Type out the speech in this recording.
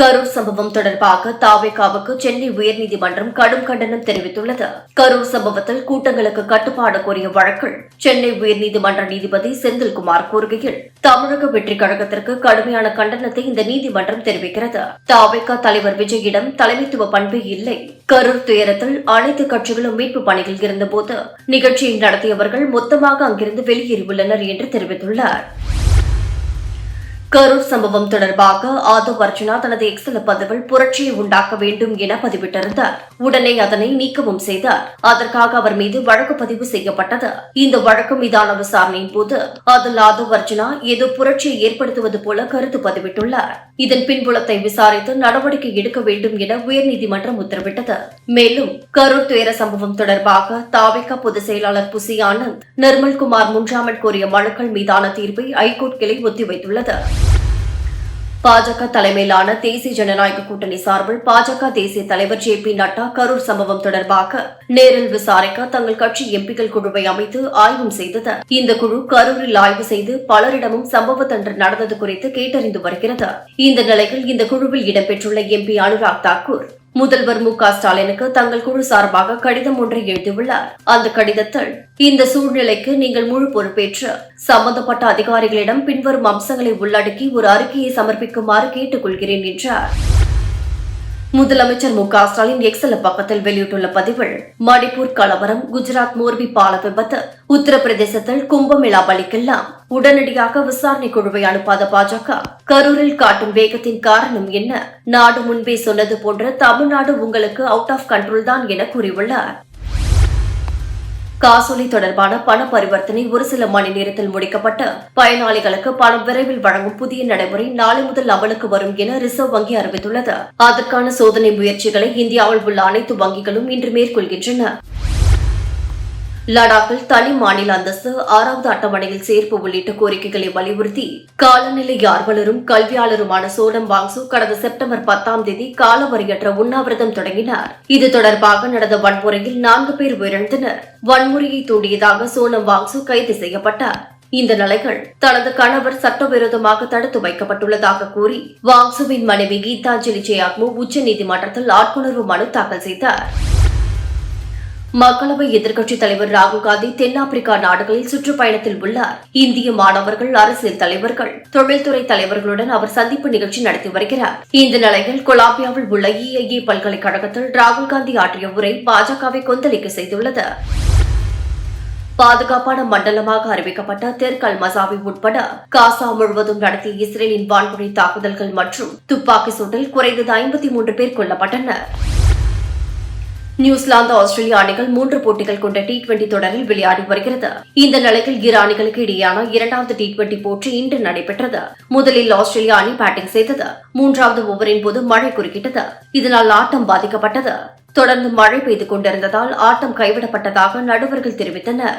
கரூர் சம்பவம் தொடர்பாக தாவேகாவுக்கு சென்னை உயர்நீதிமன்றம் கடும் கண்டனம் தெரிவித்துள்ளது. கரூர் சம்பவத்தில் கூட்டங்களுக்கு கட்டுப்பாடு கோரிய வழக்கில் சென்னை உயர்நீதிமன்ற நீதிபதி செந்தில்குமார் கூறுகையில் தமிழக வெற்றிக் கழகத்திற்கு கடுமையான கண்டனத்தை இந்த நீதிமன்றம் தெரிவிக்கிறது. தாவேகா தலைவர் விஜயிடம் தலைமைத்துவ பண்பு இல்லை. கரூர் துயரத்தில் அனைத்து கட்சிகளும் மீட்பு பணியில் இருந்தபோது நிகழ்ச்சியை நடத்தியவர்கள் மொத்தமாக அங்கிருந்து வெளியேறியுள்ளனர் என்று தெரிவித்துள்ளார். கரூர் சம்பவம் தொடர்பாக ஆதவ் அர்ஜுனா தனது எக்ஸல பதிவில் புரட்சியை உண்டாக்க வேண்டும் என பதிவிட்டிருந்தார். உடனே அதனை நீக்கவும் செய்தார். அதற்காக அவர் மீது வழக்கு பதிவு செய்யப்பட்டது. இந்த வழக்கு மீதான விசாரணையின் போது அதில் ஆதவ் அர்ஜுனா ஏதோ புரட்சியை ஏற்படுத்துவது போல கருத்து பதிவிட்டுள்ளார். இதன் பின்புலத்தை விசாரித்து நடவடிக்கை எடுக்க வேண்டும் என உயர்நீதிமன்றம் உத்தரவிட்டது. மேலும் கரூர் துயர சம்பவம் தொடர்பாக தாவிக பொதுச் செயலாளர் புசி ஆனந்த் நிர்மல்குமார் முன்றாமல் கோரிய மனுக்கள் மீதான தீர்ப்பை ஐகோர்ட் கிளை ஒத்திவைத்துள்ளது. பாஜக தலைமையிலான தேசிய ஜனநாயக கூட்டணி சார்பில் பாஜக தேசிய தலைவர் ஜே பி நட்டா கரூர் சம்பவம் தொடர்பாக நேரில் விசாரிக்க தங்கள் கட்சி எம்பிக்கள் குழுவை அமைத்து ஆய்வும் செய்தது. இந்த குழு கரூரில் ஆய்வு செய்து பலரிடமும் சம்பவத்தன்று நடந்தது குறித்து கேட்டறிந்து வருகிறது. இந்த நிலையில் இந்த குழுவில் இடம்பெற்றுள்ள எம்பி அனுராக் தாக்கூர் முதல்வர் மு க ஸ்டாலினுக்கு தங்கள் குழு சார்பாக கடிதம் ஒன்றை எழுதியுள்ளார். அந்த கடிதத்தில் இந்த சூழ்நிலைக்கு நீங்கள் முழு பொறுப்பேற்று சம்பந்தப்பட்ட அதிகாரிகளிடம் பின்வரும் அம்சங்களை உள்ளடக்கி ஒரு அறிக்கையை சமர்ப்பிக்குமாறு கேட்டுக் கொள்கிறேன் என்றார். முதலமைச்சர் மு க ஸ்டாலின் எக்ஸல பக்கத்தில் வெளியிட்டுள்ள பதிவில் மணிப்பூர் கலவரம் குஜராத் மோர்பி பால விபத்து உத்தரப்பிரதேசத்தில் கும்பமேளா பலிக்கெல்லாம் உடனடியாக விசாரணை குழுவை அனுப்பாத பாஜக கரூரில் காட்டும் வேகத்தின் காரணம் என்ன? நாடு முன்பே சொன்னது போன்ற தமிழ்நாடு உங்களுக்கு அவுட் ஆஃப் கண்ட்ரோல் தான் என கூறியுள்ளார். காசோலை தொடர்பான பண பரிவர்த்தனை ஒரு சில மணி நேரத்தில் முடிக்கப்பட்டு பயனாளிகளுக்கு பணம் விரைவில் வழங்கும் புதிய நடைமுறை நாளை முதல் அமலுக்கு வரும் என ரிசர்வ் வங்கி அறிவித்துள்ளது. அதற்கான சோதனை முயற்சிகளை இந்தியாவில் உள்ள அனைத்து வங்கிகளும் இன்று மேற்கொள்கின்றன. லடாக்கில் தனி மாநில அந்தஸ்து ஆறாவது அட்டவணையில் சேர்ப்பு உள்ளிட்ட கோரிக்கைகளை வலியுறுத்தி காலநிலை ஆர்வலரும் கல்வியாளருமான சோனம் வாங்சு கடந்த செப்டம்பர் பத்தாம் தேதி காலவரையற்ற உண்ணாவிரதம் தொடங்கினார். இது தொடர்பாக நடந்த வன்முறையில் நான்கு பேர் உயிரிழந்தனர். வன்முறையை தூண்டியதாக சோனம் வாங்சு கைது செய்யப்பட்டார். இந்த நிலைகள் தனது கணவர் சட்டவிரோதமாக தடுத்து வைக்கப்பட்டுள்ளதாக கூறி வாங்சுவின் மனைவி கீதாஞ்சலி ஜெயாக்மு உச்சநீதிமன்றத்தில் ஆட்கொணர்வு மனு தாக்கல் செய்தார். மக்களவை எதிர்க்கட்சித் தலைவர் ராகுல் காந்தி தென்னாப்பிரிக்கா நாடுகளில் சுற்றுப்பயணத்தில் உள்ளார். இந்திய மாணவர்கள் அரசியல் தலைவர்கள் தொழில்துறை தலைவர்களுடன் அவர் சந்திப்பு நிகழ்ச்சி நடத்தி வருகிறார். இந்த நிலையில் கொலம்பியாவில் உள்ள இஐஏ பல்கலைக்கழகத்தில் ராகுல் காந்தி ஆற்றிய உரை பாஜகவை கொந்தளிக்க செய்துள்ளது. பாதுகாப்பான மண்டலமாக அறிவிக்கப்பட்ட தெற்கல் மசாவி உட்பட காசா முழுவதும் நடத்திய இஸ்ரேலின் வான்முறை தாக்குதல்கள் மற்றும் துப்பாக்கி சூட்டில் குறைந்தது ஐம்பத்தி மூன்று பேர் கொல்லப்பட்டனர். நியூசிலாந்து ஆஸ்திரேலிய அணிகள் மூன்று போட்டிகள் கொண்ட டி டுவெண்டி தொடரில் விளையாடி வருகிறது. இந்த நிலையில் இரு அணிகளுக்கு இடையேயான இரண்டாவது டி டுவெண்டி போட்டி இன்று நடைபெற்றது. முதலில் ஆஸ்திரேலியா அணி பேட்டிங் செய்தது. மூன்றாவது ஓவரின் போது மழை குறுக்கிட்டது. இதனால் ஆட்டம் பாதிக்கப்பட்டது. தொடர்ந்து மழை பெய்து கொண்டிருந்ததால் ஆட்டம் கைவிடப்பட்டதாக நடுவர்கள் தெரிவித்தனர்.